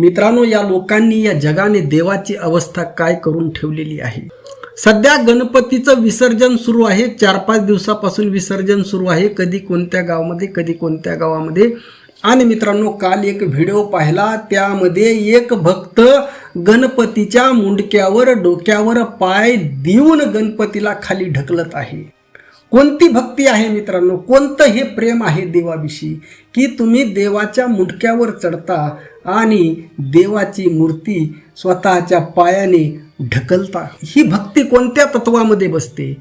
मित्रांनो या लोकांनी या जगाने देवाची अवस्था काय करून ठेवलेली आहे? सध्या गणपतीचं विसर्जन सुरू आहे. चार पाच दिवसापासून विसर्जन सुरू आहे. कधी कोणत्या गावामध्ये कधी कोणत्या गावामध्ये. आणि मित्रांनो काल एक व्हिडिओ पाहिला. त्यामध्ये एक भक्त गणपतीच्या मुंडक्यावर डोक्यावर पाय देऊन गणपतीला खाली ढकलत आहे. कोणती भक्ती आहे मित्रांनो? कोणतं हे प्रेम आहे देवाविषयी? की तुम्ही देवाच्या मुंडक्यावर चढता आणि देवाची मूर्ती स्वतःच्या पायाने ढकलता. ही भक्ती कोणत्या तत्वामध्ये बसते?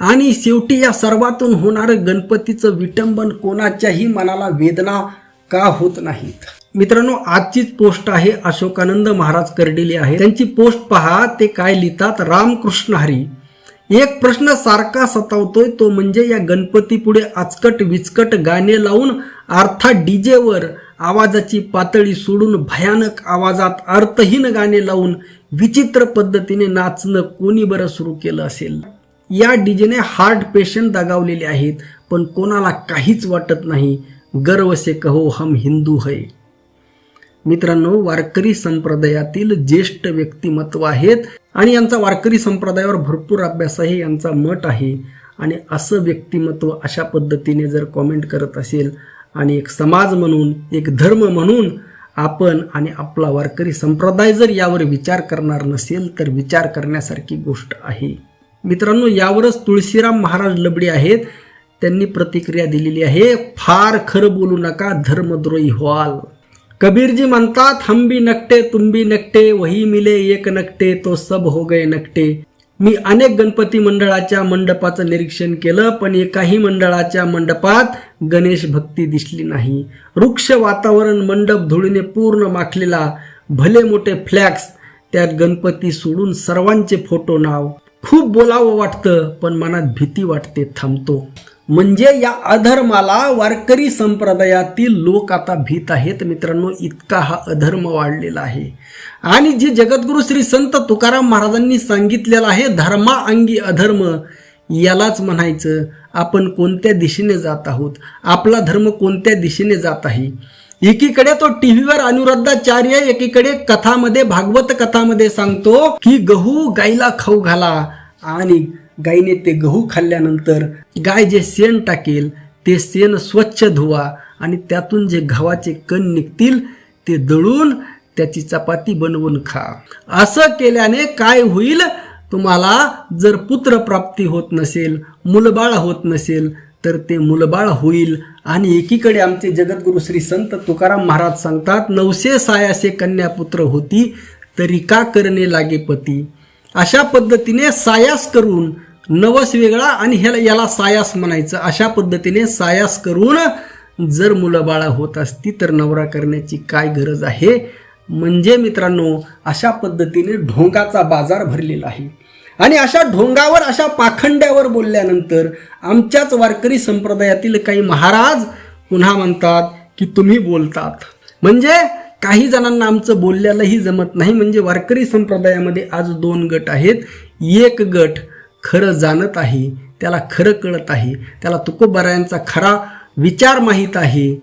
आणि शेवटी या सर्वातून होणारं गणपतीचं विटंबन कोणाच्याही मनाला वेदना का होत नाहीत? मित्रांनो आजचीच पोस्ट आहे अशोकानंद महाराज करडेली आहे. त्यांची पोस्ट पहा ते काय लिहितात. रामकृष्ण हरी. एक प्रश्न सारखा सतावतोय तो म्हणजे या गणपती पुढे आचकट विचकट गाणे लावून अर्थात डीजेवर आवाजाची पातळी सोडून भयानक आवाजात अर्थहीन गाणे लावून विचित्र पद्धतीने नाचणं कोणी बरं सुरू केलं असेल? या डीजेने हार्ट पेशंट दगावलेले आहेत पण कोणाला काहीच वाटत नाही. गर्व से कहो हम हिंदू है. मित्रांनो वारकरी संप्रदायातील ज्येष्ठ व्यक्तिमत्व आहेत. आणि यांचा वारकरी संप्रदायावर भरपूर अभ्यास आहे यांचा मत आहे. आणि असं व्यक्तिमत्व अशा पद्धतीने जर कॉमेंट करत असेल आणि एक समाज म्हणून एक धर्म म्हणून आपण आणि आपला वारकरी संप्रदाय जर यावर विचार करणार नसेल तर विचार करण्यासारखी गोष्ट आहे. मित्रांनो यावरच तुळशीराम महाराज लबडे आहेत. त्यांनी प्रतिक्रिया दिलेली आहे फार खरं बोलू नका धर्मद्रोही व्हाल. कबीरजी म्हणतात हम भी नकटे तुम भी नकटे वही मिले एक नकटे तो सब हो गए नकटे. मी अनेक गणपती मंडळाच्या मंडपाचं निरीक्षण केलं पण एकाही मंडळाच्या मंडपात गणेश भक्ती दिसली नाही. वृक्ष वातावरण मंडप धुळीने पूर्ण माखलेला भले मोठे फ्लॅक्स त्यात गणपती सोडून सर्वांचे फोटो नाव. खूप बोलावं वाटतं पण मनात भीती वाटते थांबतो. म्हणजे या अधर्माला वारकरी संप्रदायातील लोक आता भीत आहेत. मित्रांनो इतका हा अधर्म वाढलेला आहे. आणि जे जगद्गुरु श्री संत तुकाराम महाराजांनी सांगितलेलं आहे धर्मा अंगी अधर्म यालाच म्हणायचं आपण कोणत्या दिशेने जात आहोत? आपला धर्म कोणत्या दिशेने जात आहे? एकीकडे तो टीव्हीवर अनुरुद्धाचार्य एकीकडे कथामध्ये भागवत कथामध्ये सांगतो की गहू गाईला खाऊ घाला आणि गायीने ते गहू खाल्ल्यानंतर गाय जे शेण टाकेल ते शेण स्वच्छ धुवा आणि त्यातून जे गव्हाचे कण निघतील ते दळून त्याची चपाती बनवून खा. असं केल्याने काय होईल? तुम्हाला जर पुत्रप्राप्ती होत नसेल मुलबाळ होत नसेल तर ते मुलबाळ होईल. आणि एकीकडे आमचे जगद्गुरु श्री संत तुकाराम महाराज सांगतात नवशे सायासे कन्यापुत्र होती तरी का करणे लागे पती? अशा पद्धतीने सायास करून नवस वेगळा आणि ह्याला याला सायास म्हणायचं. अशा पद्धतीने सायास करून जर मुलं बाळा होत असती तर नवरा करण्याची काय गरज आहे? म्हणजे मित्रांनो अशा पद्धतीने ढोंगाचा बाजार भरलेला आहे. आणि अशा ढोंगावर अशा पाखंड्यावर बोलल्यानंतर आमच्याच वारकरी संप्रदायातील काही महाराज पुन्हा म्हणतात की तुम्ही बोलतात. म्हणजे काही जणांना आमचं बोलल्यालाही जमत नाही. म्हणजे वारकरी संप्रदायामध्ये आज दोन गट आहेत. एक गट खरं जाणत आहे त्याला खरं कळत आहे त्याला तुकोबारायांचा खरा विचार माहीत आहे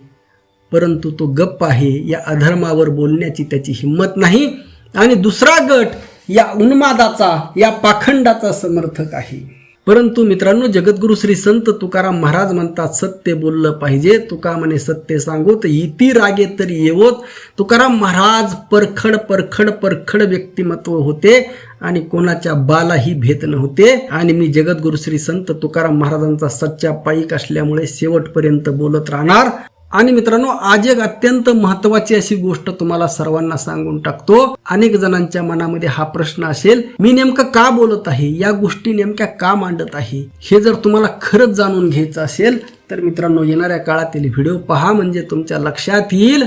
परंतु तो गप्प आहे या अधर्मावर बोलण्याची त्याची हिंमत नाही. आणि दुसरा गट या उन्मादाचा या पाखंडाचा समर्थक आहे. परंतु मित्रांनो जगद्गुरु श्री संत तुकाराम महाराज म्हणतात सत्य बोललं पाहिजे. तुका म्हणे सत्य सांगू तर इति रागे तरी येवोत. तुकाराम महाराज परखड परखड परखड व्यक्तिमत्व होते आणि कोणाच्या बालाही भेद नव्हते. आणि मी जगद्गुरु श्री संत तुकाराम महाराजांचा सच्चा पाईक असल्यामुळे शेवटपर्यंत बोलत राहणार. आणि मित्रांनो आज एक अत्यंत महत्वाची अशी गोष्ट तुम्हाला सर्वांना सांगून टाकतो. अनेक जणांच्या मनामध्ये हा प्रश्न असेल मी नेमकं का बोलत आहे? या गोष्टी नेमक्या का मांडत आहे? हे जर तुम्हाला खरंच जाणून घ्यायचं असेल तर मित्रांनो येणाऱ्या काळातील व्हिडिओ पहा म्हणजे तुमच्या लक्षात येईल.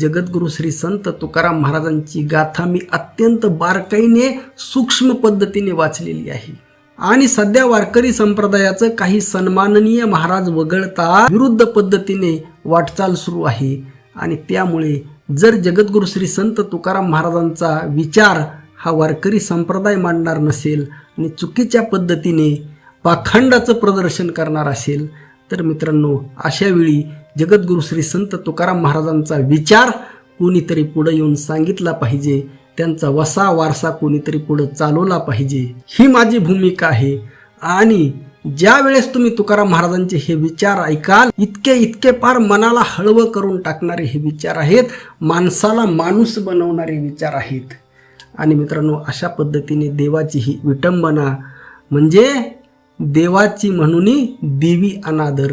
जगद्गुरु श्री संत तुकाराम महाराजांची गाथा मी अत्यंत बारकाईने सूक्ष्म पद्धतीने वाचलेली आहे. आणि सध्या वारकरी संप्रदायाचं काही सन्माननीय महाराज वगळता विरुद्ध पद्धतीने वाटचाल सुरू आहे. आणि त्यामुळे जर जगद्गुरु श्री संत तुकाराम महाराजांचा विचार हा वारकरी संप्रदाय मांडणार नसेल आणि चुकीच्या पद्धतीने पाखंडाचं प्रदर्शन करणार असेल तर मित्रांनो अशावेळी जगद्गुरु श्री संत तुकाराम महाराजांचा विचार कोणीतरी पुढे येऊन सांगितला पाहिजे त्यांचा वसा वारसा कोणीतरी पुढे चालवला पाहिजे ही माझी भूमिका आहे. आणि ज्या वेळेस तुम्ही तुकाराम महाराजांचे हे विचार ऐकाल इतके इतके फार मनाला हळवं करून टाकणारे हे विचार आहेत माणसाला माणूस बनवणारे विचार आहेत. आणि मित्रांनो अशा पद्धतीने देवाची ही विटंबना म्हणजे देवाची म्हणून देवी अनादर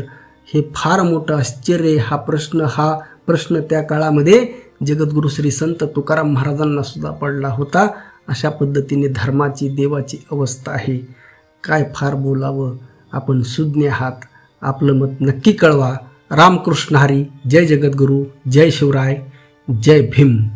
हे फार मोठं आश्चर्य हा प्रश्न हा प्रश्न त्या काळामध्ये जगद्गुरु श्री संत तुकाराम महाराजांना सुद्धा पडला होता. अशा पद्धतीने धर्माची देवाची अवस्था आहे. काय फार बोलावं? आपण सुज्ञ आहात. आपलं मत नक्की कळवा. रामकृष्ण हरी. जय जगद्गुरू. जय शिवराय. जय भीम.